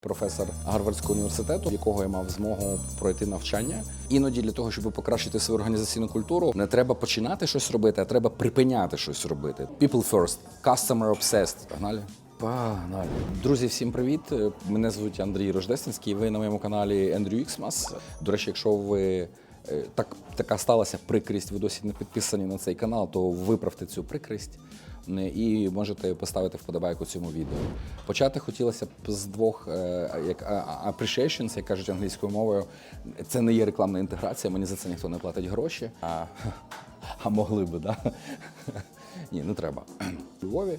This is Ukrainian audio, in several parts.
професор Гарвардського університету, якого я мав змогу пройти навчання. Іноді для того, щоб покращити свою організаційну культуру, не треба починати щось робити, а треба припиняти щось робити. People first, customer obsessed. Погнали? Погнали. Друзі, всім привіт! Мене звуть Андрій Рождественський. Ви на моєму каналі Andrew Xmas. До речі, якщо ви е, так така сталася прикрість, ви досі не підписані на цей канал, то виправте цю прикрість і можете поставити вподобайку цьому відео. Почати хотілося б з двох е, як appreciations, як кажуть англійською мовою. Це не є рекламна інтеграція, мені за це ніхто не платить гроші. А, а могли би, да? Ні, не треба. У Львові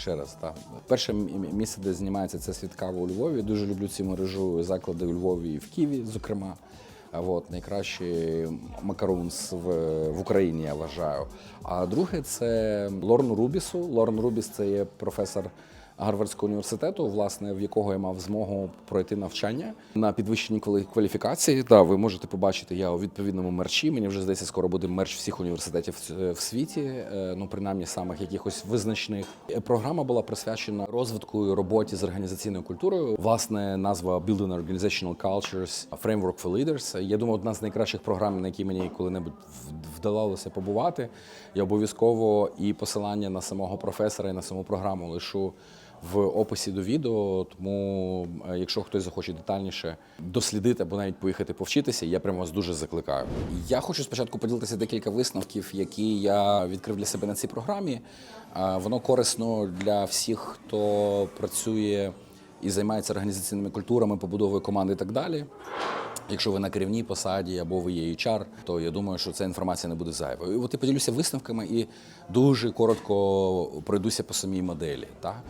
Ще раз, так. Перше місце, де знімається це світ у Львові. Дуже люблю цю мережу заклади у Львові і в Києві, зокрема. От, найкращий макарунс в, в Україні, я вважаю. А друге це Лорн Рубісу. Лорн Рубіс це є професор Гарвардського університету, власне, в якого я мав змогу пройти навчання на підвищенні кваліфікації. Да, ви можете побачити, я у відповідному мерчі. Мені вже здається, скоро буде мерч всіх університетів в- в світі, е, ну принаймні самих якихось визначних. Е, Програма була присвячена розвитку і роботі з організаційною культурою. Власне, назва Building Organizational Cultures Framework for Leaders. Я думаю, одна з найкращих програм, на якій мені коли-небудь вдавалося побувати. Я обов'язково і посилання на самого професора і на саму програму лишу в описі до відео. Тому, е, якщо хтось захоче детальніше дослідити або навіть поїхати повчитися, я прямо вас дуже закликаю. Я хочу спочатку поділитися декілька висновків, які я відкрив для себе на цій програмі. Е, Воно корисно для всіх, хто працює і займається організаційними культурами, побудовою команди і так далі. Якщо ви на керівній посаді або ви є HR, то я думаю, що ця інформація не буде зайвою. І от я поділюся висновками і дуже коротко пройдуся по самій моделі. Та?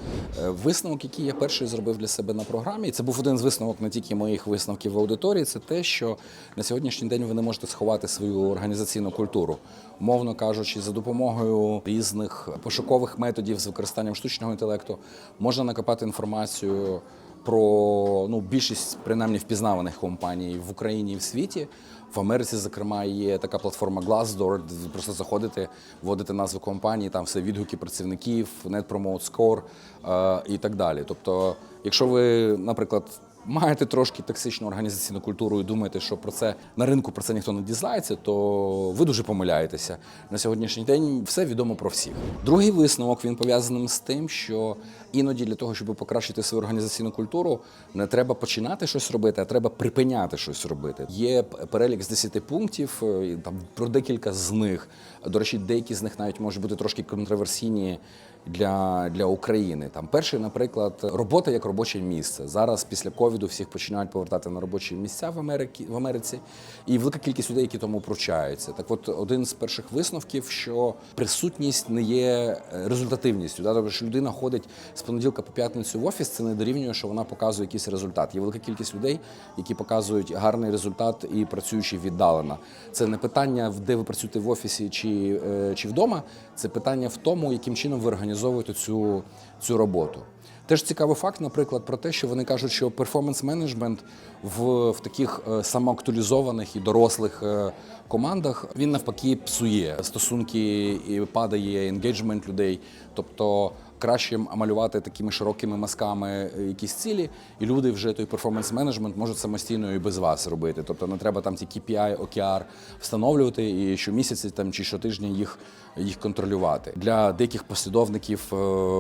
Е, Висновок, який я перший зробив для себе на програмі, і це був один з висновок не тільки моїх висновків в аудиторії, це те, що на сьогоднішній день ви не можете сховати свою організаційну культуру. Умовно кажучи, за допомогою різних пошукових методів з використанням штучного інтелекту можна накопати інформацію про ну, більшість принаймні впізнаваних компаній в Україні і в світі. В Америці, зокрема, є така платформа Glassdoor, де просто заходите, вводите назву компанії, там все відгуки працівників, Net Promote Score е, і так далі. Тобто, якщо ви, наприклад, маєте трошки токсичну організаційну культуру і думаєте, що про це на ринку про це ніхто не дізнається, то ви дуже помиляєтеся. На сьогоднішній день все відомо про всіх. Другий висновок він пов'язаний з тим, що іноді для того, щоб покращити свою організаційну культуру, не треба починати щось робити, а треба припиняти щось робити. Є перелік з 10 пунктів, е, там про декілька з них. До речі, деякі з них навіть можуть бути трошки контроверсійні для, для України. Там перший, наприклад, робота як робоче місце. Зараз після ковіду всіх починають повертати на робочі місця в Америці, в Америці, і велика кількість людей, які тому пручаються. Так, от один з перших висновків, що присутність не є е, результативністю. Да? Тобто, що людина ходить з понеділка по п'ятницю в офіс, це не дорівнює, що вона показує якийсь результат. Є велика кількість людей, які показують гарний результат і працюючи віддалено. Це не питання, де ви працюєте в офісі чи, е, чи вдома. Це питання в тому, яким чином ви організовуєте цю, цю роботу. Теж цікавий факт, наприклад, про те, що вони кажуть, що перформанс-менеджмент в, в таких е, самоактуалізованих і дорослих е, командах він навпаки псує стосунки і падає енгейджмент людей. Тобто краще малювати такими широкими мазками е, якісь цілі, і люди вже той перформанс-менеджмент можуть самостійно і без вас робити. Тобто не треба там ті KPI, OKR встановлювати і щомісяці там чи щотижня їх, їх контролювати. Для деяких послідовників е,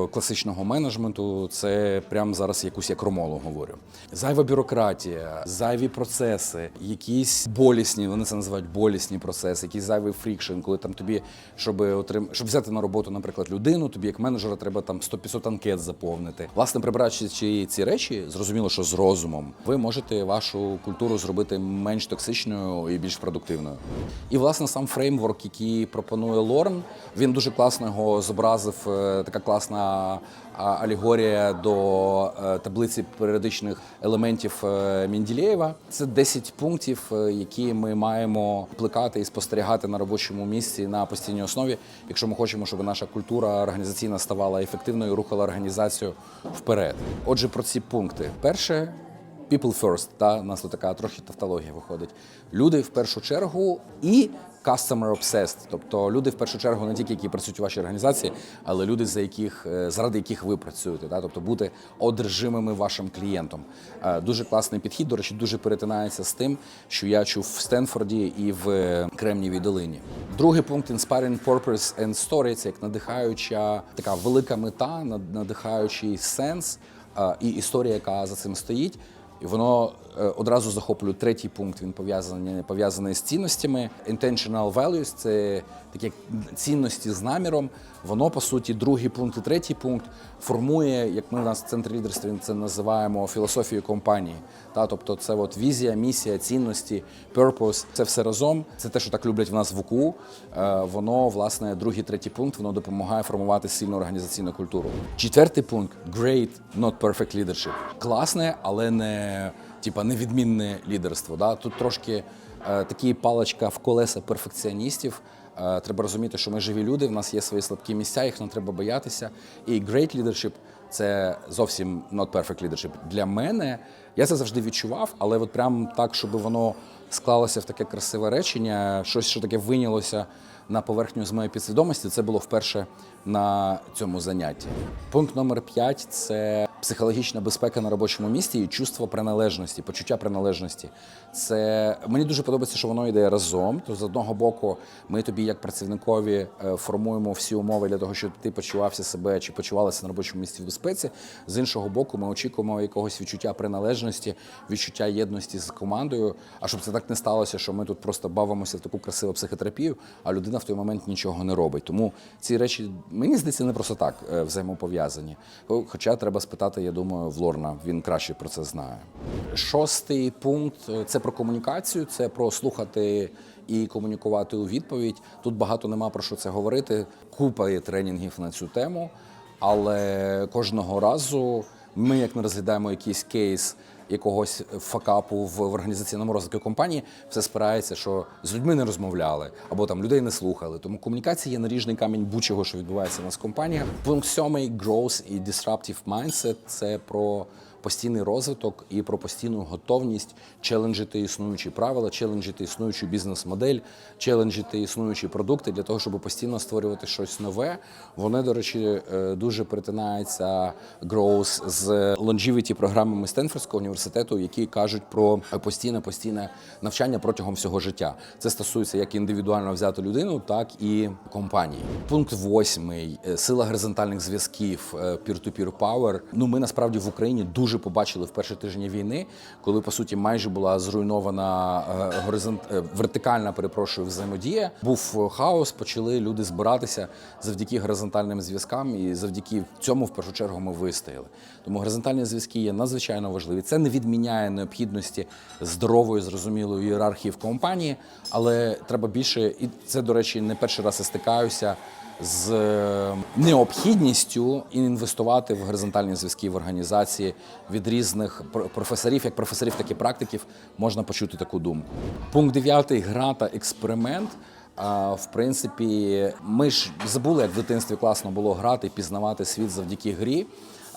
класичного менеджменту це прямо зараз якусь я кромолу говорю. Зайва бюрократія, зайві процеси, якісь болісні, вони це називають болісні процеси, якийсь зайвий фрікшн, коли там тобі, щоб отрим... щоб взяти на роботу, наприклад, людину, тобі як менеджера треба там 100-500 анкет заповнити. Власне, прибираючи ці, речі, зрозуміло, що з розумом ви можете вашу культуру зробити менш токсичною і більш продуктивною. І власне сам фреймворк, який пропонує Лорн, він дуже класно його зобразив. е, Така класна алегорія до е, таблиці періодичних елементів е, Менділєєва. Це 10 пунктів, е, які ми маємо плекати і спостерігати на робочому місці на постійній основі, якщо ми хочемо, щоб наша культура організаційна ставала ефективною, і рухала організацію вперед. Отже, про ці пункти. Перше. People first, та у нас така трохи тавтологія виходить. Люди в першу чергу і customer obsessed, тобто люди в першу чергу не тільки які працюють у вашій організації, але люди, за яких е, заради яких ви працюєте, да? тобто бути одержимими вашим клієнтом. Е, Дуже класний підхід. До речі, дуже перетинається з тим, що я чув в Стенфорді і в Кремнієвій долині. Другий пункт inspiring purpose and story – це як надихаюча така велика мета, над- надихаючий сенс е, і історія, яка за цим стоїть. І воно одразу захоплює третій пункт. Він пов'язаний пов'язаний з цінностями. Intentional values – це такі цінності з наміром. Воно по суті, другий пункт і третій пункт формує, як ми в нас в центрі лідерства це називаємо філософію компанії. Та тобто, це от візія, місія, цінності, purpose – це все разом. Це те, що так люблять в нас в УКУ. Е, Воно власне другий, третій пункт. Воно допомагає формувати сильну організаційну культуру. Четвертий пункт great, not perfect leadership. Класне, але не типа невідмінне лідерство. Да? Тут трошки е, такі паличка в колеса перфекціоністів. Е, Треба розуміти, що ми живі люди, в нас є свої слабкі місця, їх не треба боятися. І great leadership – це зовсім not perfect leadership. Для мене я це завжди відчував, але от прям так, щоб воно склалося в таке красиве речення, щось, що таке винялося на поверхню з моєї підсвідомості, це було вперше на цьому занятті. Пункт номер 5 – це психологічна безпека на робочому місці і чувство приналежності, почуття приналежності. Це мені дуже подобається, що воно йде разом. То з одного боку, ми тобі, як працівникові, е, формуємо всі умови для того, щоб ти почувався себе чи почувалася на робочому місці в безпеці. З іншого боку, ми очікуємо якогось відчуття приналежності, відчуття єдності з командою. А щоб це так не сталося, що ми тут просто бавимося в таку красиву психотерапію, а людина в той момент нічого не робить. Тому ці речі мені здається не просто так е, взаємопов'язані. Хоча треба спитати, я думаю, в Лорна, він краще про це знає. Шостий пункт е, це про комунікацію, це про слухати і комунікувати у відповідь. Тут багато нема про що це говорити. Купа є тренінгів на цю тему, але кожного разу ми, як не розглядаємо якийсь кейс якогось факапу в, в організаційному розвитку компанії, все спирається, що з людьми не розмовляли або там людей не слухали. Тому комунікація є наріжний камінь будь-чого, що відбувається в нас в компаніях. Пункт сьомий growth і disruptive mindset – це про постійний розвиток і про постійну готовність челенджити існуючі правила, челенджити існуючу бізнес-модель, челенджити існуючі продукти для того, щоб постійно створювати щось нове. Вони, до речі, е, дуже перетинаються growth з longevity програмами Стенфордського університету, які кажуть про постійне постійне навчання протягом всього життя. Це стосується як індивідуально взяти людину, так і компанії. Пункт восьмий е, сила горизонтальних зв'язків, е, peer-to-peer power. Ну ми насправді в Україні дуже побачили в перші тижні війни, коли по суті майже була зруйнована е, горизонт е, вертикальна, перепрошую, взаємодія. Був е, хаос, почали люди збиратися завдяки горизонтальним зв'язкам, і завдяки цьому в першу чергу ми вистояли. Тому горизонтальні зв'язки є надзвичайно важливі. Це не відміняє необхідності здорової, зрозумілої ієрархії в компанії, але треба більше, і це, до речі, не перший раз я стикаюся з е, необхідністю інвестувати в горизонтальні зв'язки в організації від різних пр- професорів, як професорів, так і практиків, можна почути таку думку. Пункт 9 гра та експеримент. В принципі, ми ж забули, як в дитинстві класно було грати, пізнавати світ завдяки грі.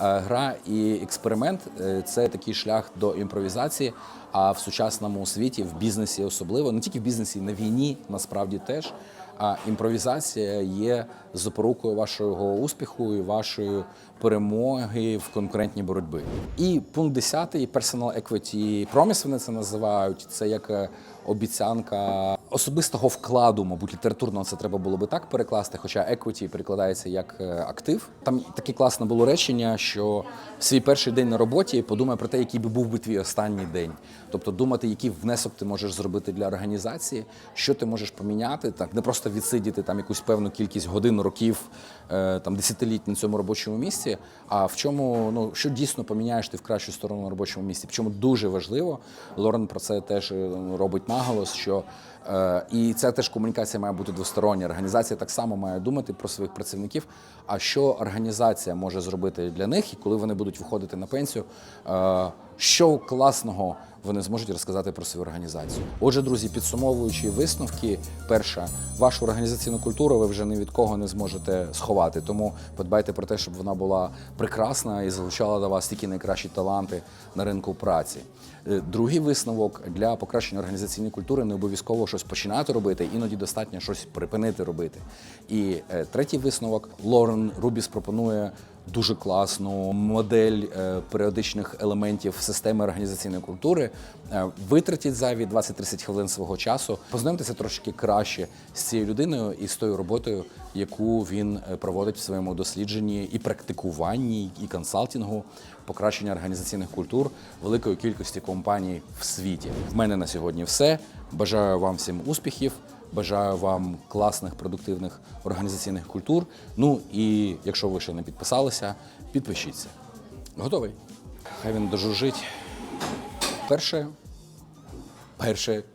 Е, Гра і експеримент е, це такий шлях до імпровізації. А в сучасному світі, в бізнесі особливо, не тільки в бізнесі, на війні насправді теж. А імпровізація є запорукою вашого успіху і вашої перемоги в конкурентній боротьбі. І пункт 10 personal equity promise вони це називають. Це як е, обіцянка особистого вкладу, мабуть, літературно це треба було би так перекласти, хоча equity перекладається як е, актив. Там таке класне було речення, що свій перший день на роботі подумай про те, який би був би твій останній день. Тобто думати, який внесок ти можеш зробити для організації, що ти можеш поміняти, так не просто відсидіти там якусь певну кількість годин, років, е, там десятиліть на цьому робочому місці. А в чому ну що дійсно поміняєш ти в кращу сторону на робочому місці? Причому дуже важливо. Лорен про це теж е, робить наголос, що І ця теж комунікація має бути двостороння. Організація так само має думати про своїх працівників. А що організація може зробити для них, і коли вони будуть виходити на пенсію, е, що класного вони зможуть розказати про свою організацію. Отже, друзі, підсумовуючи висновки, перше, вашу організаційну культуру ви вже ні від кого не зможете сховати. Тому подбайте про те, щоб вона була прекрасна і залучала до вас тільки найкращі таланти на ринку праці. Е, Другий висновок для покращення організаційної культури не обов'язково щось починати робити, іноді достатньо щось припинити робити. І е, третій висновок Лорен Рубіс пропонує дуже класну модель е, періодичних елементів системи організаційної культури. Е, Витратіть зайві 20-30 хвилин свого часу, познайомтеся трошки краще з цією людиною і з тою роботою, яку він е, проводить в своєму дослідженні і практикуванні, і консалтингу покращення організаційних культур великої кількості компаній в світі. В мене на сьогодні все. Бажаю вам всім успіхів. Бажаю вам класних продуктивних організаційних культур. Ну і якщо ви ще не підписалися, підпишіться. Готовий? Хай він дожужить. Перше. Перше